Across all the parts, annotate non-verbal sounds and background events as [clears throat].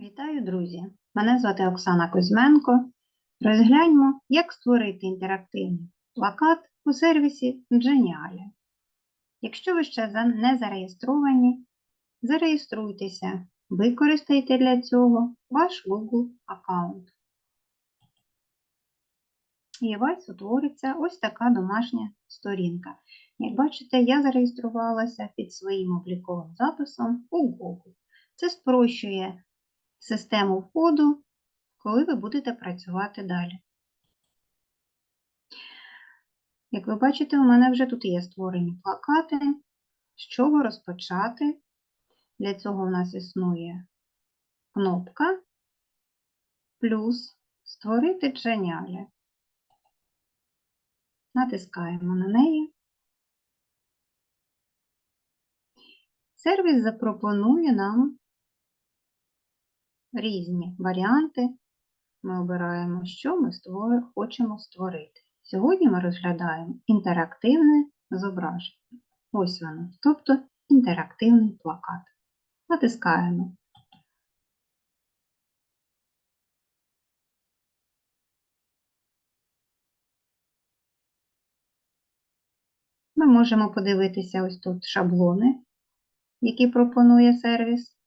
Вітаю, друзі! Мене звати Оксана Кузьменко. Розгляньмо, як створити інтерактивний плакат у сервісі Geniali. Якщо ви ще не зареєстровані, зареєструйтеся, використайте для цього ваш Google аккаунт. І вас утвориться ось така домашня сторінка. Як бачите, я зареєструвалася під своїм обліковим записом у Google. Це спрощує систему входу, коли ви будете працювати далі. Як ви бачите, у мене вже тут є створені плакати. З чого розпочати? Для цього в нас існує кнопка плюс створити Geniali. Натискаємо на неї. Сервіс запропонує нам різні варіанти. Ми обираємо, що ми створи- хочемо створити. Сьогодні ми розглядаємо інтерактивне зображення. Ось воно, тобто інтерактивний плакат. Натискаємо. Ми можемо подивитися ось тут шаблони, які пропонує сервіс.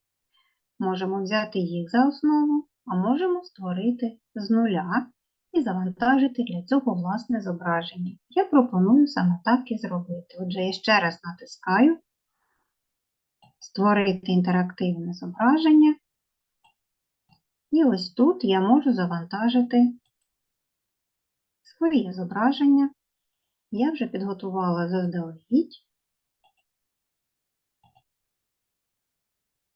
Можемо взяти їх за основу, а можемо створити з нуля і завантажити для цього власне зображення. Я пропоную саме так і зробити. Отже, я ще раз натискаю Створити інтерактивне зображення. І ось тут я можу завантажити своє зображення. Я вже підготувала заздалегідь.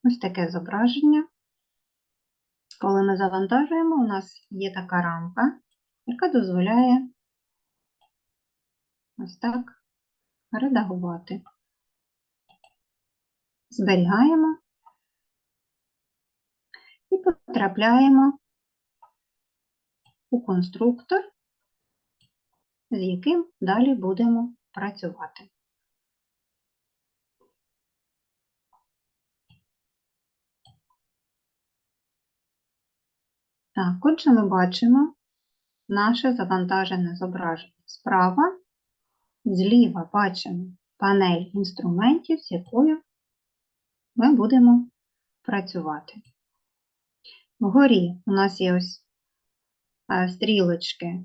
Ось таке зображення. Коли ми завантажуємо, у нас є така рамка, яка дозволяє ось так редагувати. Зберігаємо і потрапляємо у конструктор, з яким далі будемо працювати. Так, отже, ми бачимо наше завантажене зображення справа, зліва бачимо панель інструментів, з якою ми будемо працювати. Вгорі у нас є ось е, стрілочки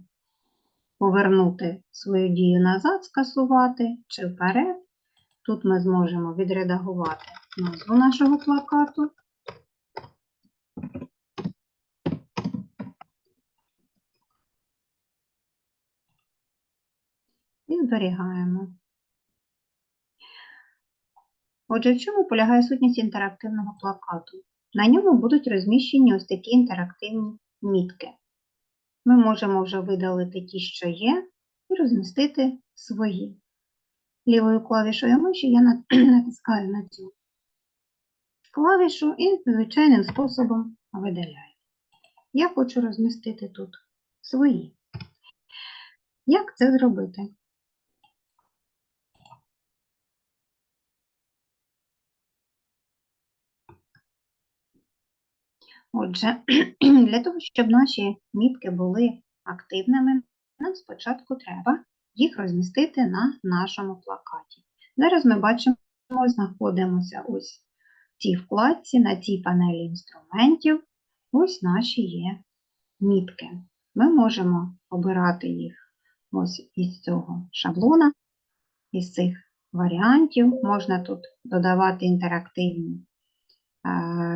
повернути свою дію назад, скасувати чи вперед. Тут ми зможемо відредагувати назву нашого плакату. І зберігаємо. Отже, в чому полягає сутність інтерактивного плакату? На ньому будуть розміщені ось такі інтерактивні мітки. Ми можемо вже видалити ті, що є, і розмістити свої. Лівою клавішою миші я [clears throat] натискаю на цю клавішу і звичайним способом видаляю. Я хочу розмістити тут свої. Як це зробити? Отже, [clears throat] для того, щоб наші мітки були активними, нам спочатку треба їх розмістити на нашому плакаті. Зараз ми бачимо, знаходимося ось в цій вкладці, на цій панелі інструментів. Ось наші є мітки. Ми можемо обирати їх ось із цього шаблона, із цих варіантів. Можна тут додавати інтерактивні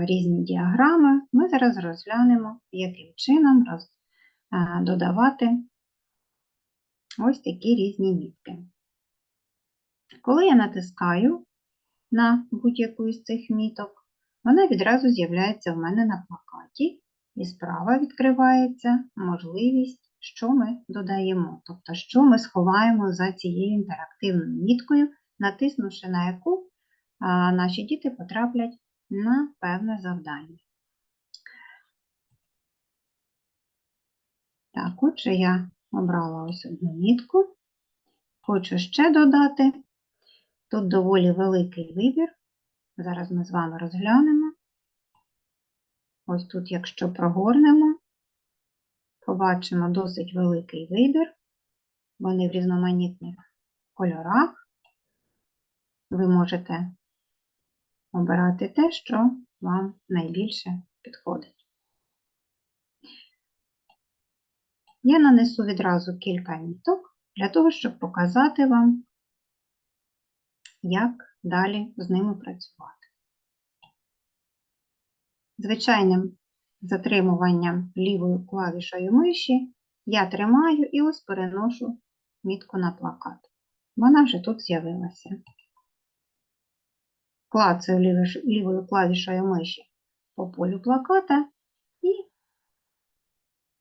різні діаграми. Ми зараз розглянемо, яким чином роз- додавати ось такі різні мітки. Коли я натискаю на будь-яку із цих міток, вона відразу з'являється в мене на плакаті, і справа відкривається можливість, що ми додаємо, тобто, що ми сховаємо за цією інтерактивною міткою, натиснувши на яку наші діти потраплять на певне завдання. Так, отже, я обрала ось одну мітку. Хочу ще додати. Тут доволі великий вибір. Зараз ми з вами розглянемо. Ось тут, якщо прогорнемо, побачимо досить великий вибір. Вони в різноманітних кольорах. Ви можете обирати те, що вам найбільше підходить. Я нанесу відразу кілька ніток для того, щоб показати вам, як далі з ними працювати. Звичайним затримуванням лівою клавішою миші я тримаю і ось переношу мітку на плакат. Вона вже тут з'явилася. Клацаю лівою клавішою миші по полю плаката і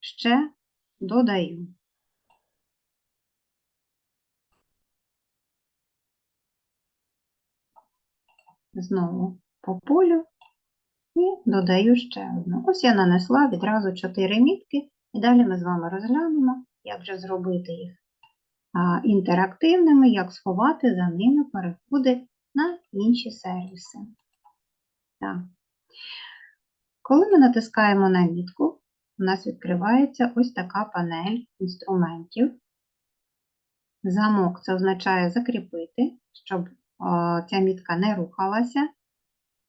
ще додаю. Знову по полю і додаю ще одну. Ось я нанесла відразу 4 мітки, і далі ми з вами розглянемо, як же зробити їх інтерактивними, як сховати за ними переходи на інші сервіси. Так. Коли ми натискаємо на мітку, у нас відкривається ось така панель інструментів. Замок це означає закріпити, щоб ця мітка не рухалася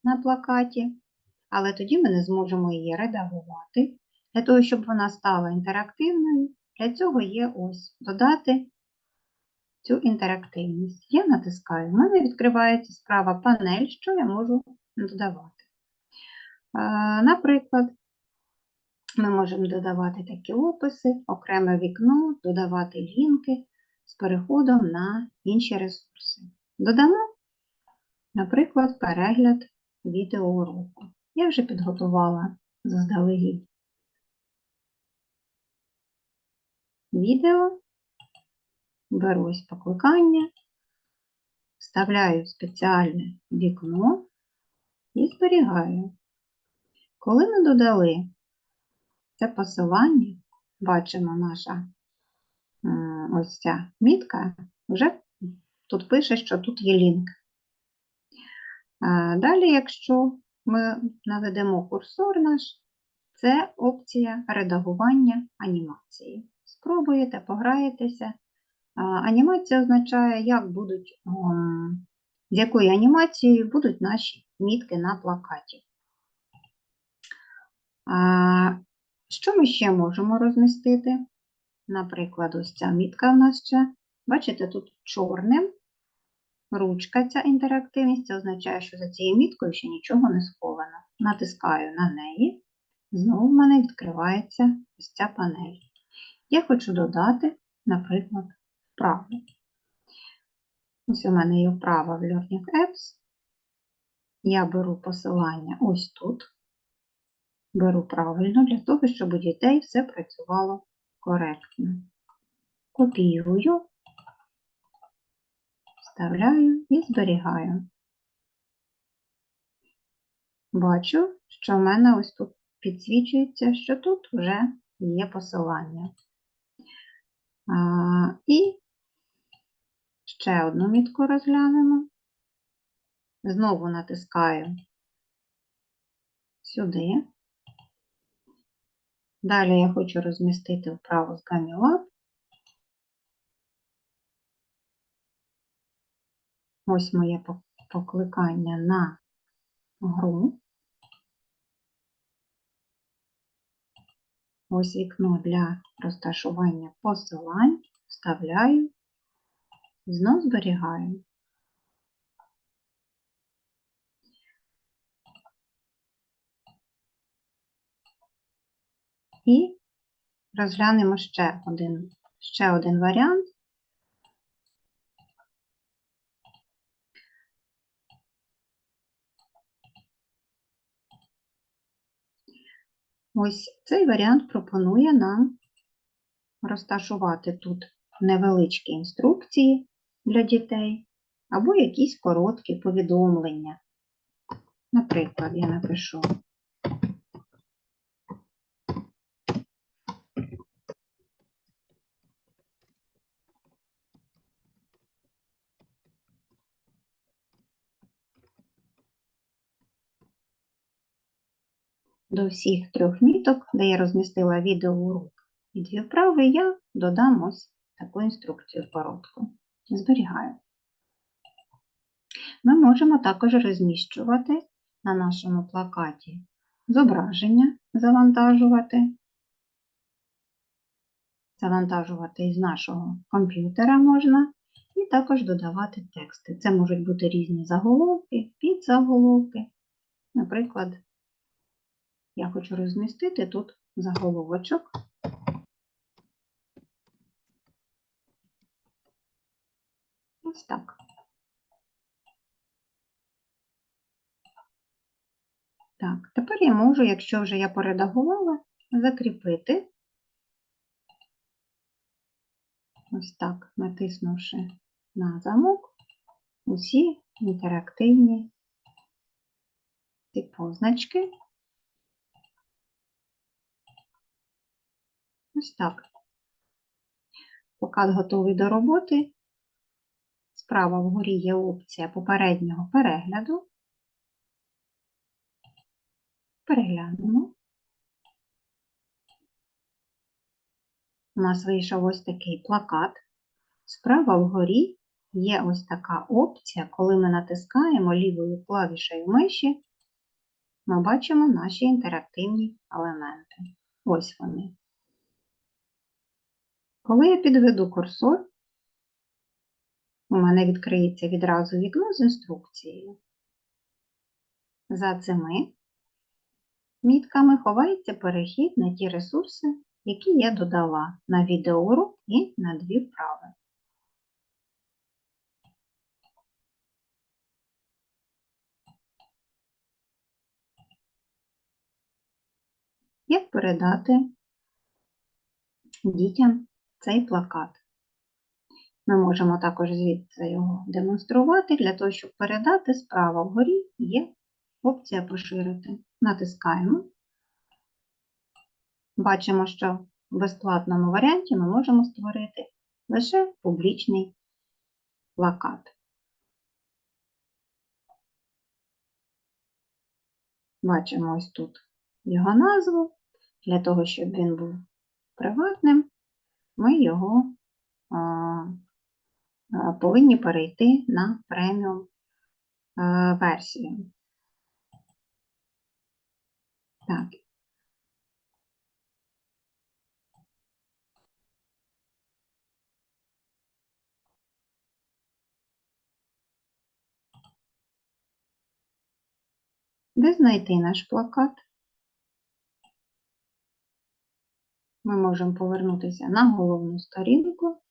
на плакаті, але тоді ми не зможемо її редагувати. Для того, щоб вона стала інтерактивною, для цього є ось додати цю інтерактивність. Я натискаю, в мене відкривається справа панель, що я можу додавати. Наприклад, ми можемо додавати такі описи, окреме вікно, додавати лінки з переходом на інші ресурси. Додамо, наприклад, перегляд відеоуроку. Я вже підготувала заздалегідь відео, беру ось покликання, вставляю спеціальне вікно і зберігаю. Коли ми додали це посилання, бачимо наша ось ця мітка, вже тут пише, що тут є лінк. Далі, якщо ми наведемо курсор наш, це опція редагування анімації. Спробуєте, пограєтеся. Анімація означає, як будуть, з якою анімацією будуть наші мітки на плакаті. Що ми ще можемо розмістити? Наприклад, ось ця мітка в нас ще. Бачите, тут чорним ручка ця інтерактивність, це означає, що за цією міткою ще нічого не сховано. Натискаю на неї, знову в мене відкривається ось ця панель. Я хочу додати, наприклад, вправу. Ось у мене є вправа в Learning Apps. Я беру посилання ось тут, беру правильно для того, щоб у дітей все працювало коректно. Копіюю вставляю і зберігаю. Бачу, що в мене ось тут підсвічується, що тут вже є посилання. І ще одну мітку розглянемо. Знову натискаю сюди. Далі я хочу розмістити вправо з Gamilab. Ось моє покликання на гру. Ось вікно для розташування посилань, вставляю, знов зберігаю. І розглянемо ще один, ще один варіант. Ось цей варіант пропонує нам розташувати тут невеличкі інструкції для дітей або якісь короткі повідомлення. Наприклад, я напишу До всіх трьох міток, де я розмістила відеоурок і дві вправи, я додам ось таку інструкцію коротку. Зберігаю. Ми можемо також розміщувати на нашому плакаті зображення, завантажувати, завантажувати із нашого комп'ютера можна, і також додавати тексти. Це можуть бути різні заголовки, підзаголовки. Наприклад, я хочу розмістити тут заголовочок. Ось так. Так, тепер я можу, якщо вже я поредагувала, закріпити ось так, натиснувши на замок усі інтерактивні ці позначки. Ось так. Показ готовий до роботи. Справа вгорі є опція попереднього перегляду. Переглянемо. У нас вийшов ось такий плакат. Справа вгорі є ось така опція, коли ми натискаємо лівою клавішею миші, ми бачимо наші інтерактивні елементи. Ось вони. Коли я підведу курсор, у мене відкриється відразу вікно з інструкцією. За цими мітками ховається перехід на ті ресурси, які я додала на відеоурок і на дві вправи. Як передати дітям цей плакат? Ми можемо також звідси його демонструвати. Для того, щоб передати, справа вгорі є опція поширити. Натискаємо. Бачимо, що в безплатному варіанті ми можемо створити лише публічний плакат. Бачимо ось тут його назву. Для того, щоб він був приватним, ми його повинні перейти на преміум версію. Так. Де знайти наш плакат? Ми можемо повернутися на головну сторінку,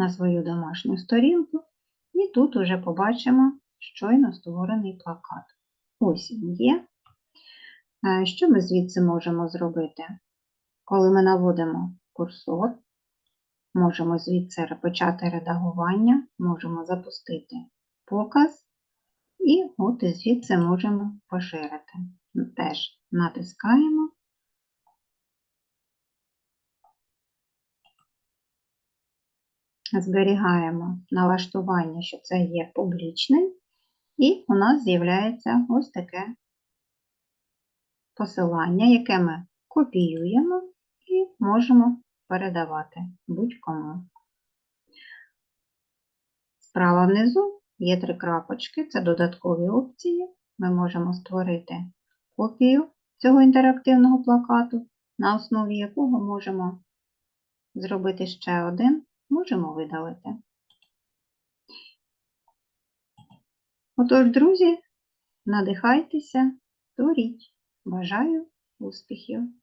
на свою домашню сторінку, і тут уже побачимо щойно створений плакат. Ось він є. Е, Що ми звідси можемо зробити? Коли ми наводимо курсор, можемо звідси почати редагування, можемо запустити показ, і от звідси можемо поширити. Теж натискаємо. Зберігаємо налаштування, що це є публічним, і у нас з'являється ось таке посилання, яке ми копіюємо і можемо передавати будь-кому. Справа внизу є три крапочки, це додаткові опції. Ми можемо створити копію цього інтерактивного плакату, на основі якого можемо зробити ще один, можемо видалити. Отож, друзі, надихайтеся, творіть. Бажаю успіхів!